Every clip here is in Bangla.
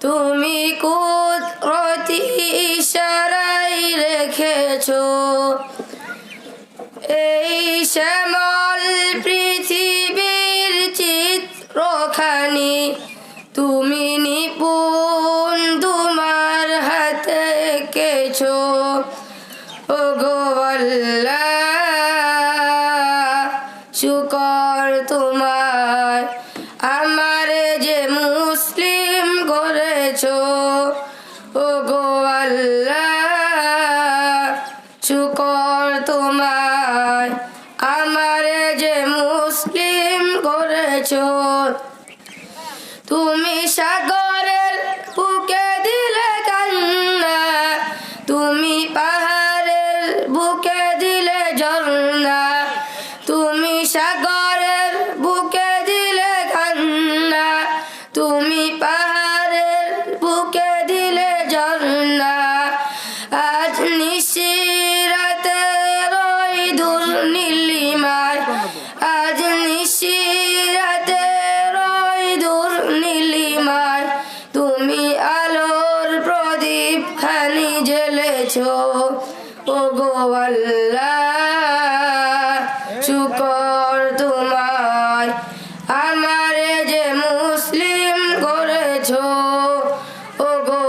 তুমি কুদরতি ইশারাই রেখেছ। এই শ্যামল পৃথিবীর চিত্রখানি, তুমি নিপুণ তোমার হাতে কেছ ও গোয়াল্লা শুকর তোমার আমার করেছ। তুমি সাগরের বুকে দিলে কান্না তুমি পাহাড়ের বুকে দিলে ঝর্ণা তুমি সাগরের তুমি আলোর প্রদীপ খানি জ্বেলেছ। ও গো শুকর তোমায়। আমারে যে মুসলিম করেছ ও গো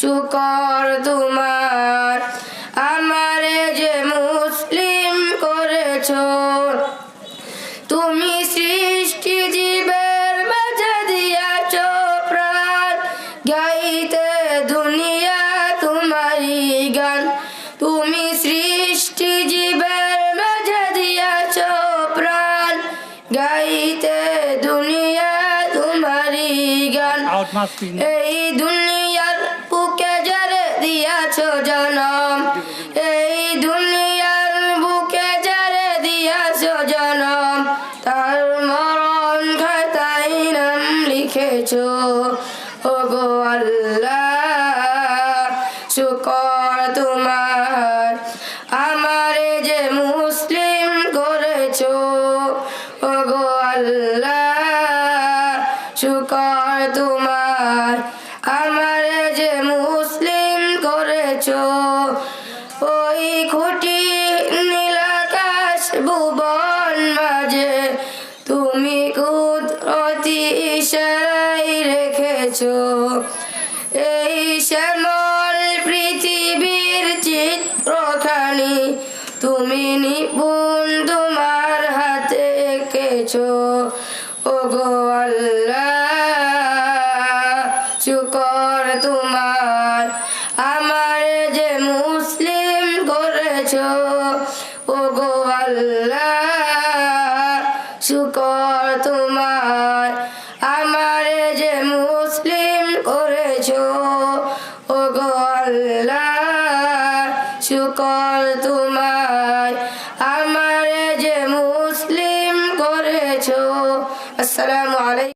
শুকর তোমার দুনিয়া গান। তুমি সৃষ্টি জীবের মাঝে দিয়াছ প্রাণ। গাইতে দুনিয়া গান. এই দুনিয়ার বুকে যারে দিয়াছ জনম। এই দুনিয়ার বুকে যারে দিয়াছ জনম। তার মরণ খাতায় নাম লিখেছ। ও গো আল্লাহ, শুকর তোমার। আমারে যে মুসলিম করেছ ও গো আল্লাহ, শুকর তোমার। আমারে যে মুসলিম করেছ, ওই খুঁটি নীলাকাশ ভুবন মাঝে, তুমি কুদরতি এই শ্যামল পৃথিবীর চিত্রখানি, তুমি নিপুণ তোমার হাতে এঁকেছো। ও গো শুকর তোমার, আমার যে মুসলিম করেছ। ও গো আল্লাহ السلام عليكم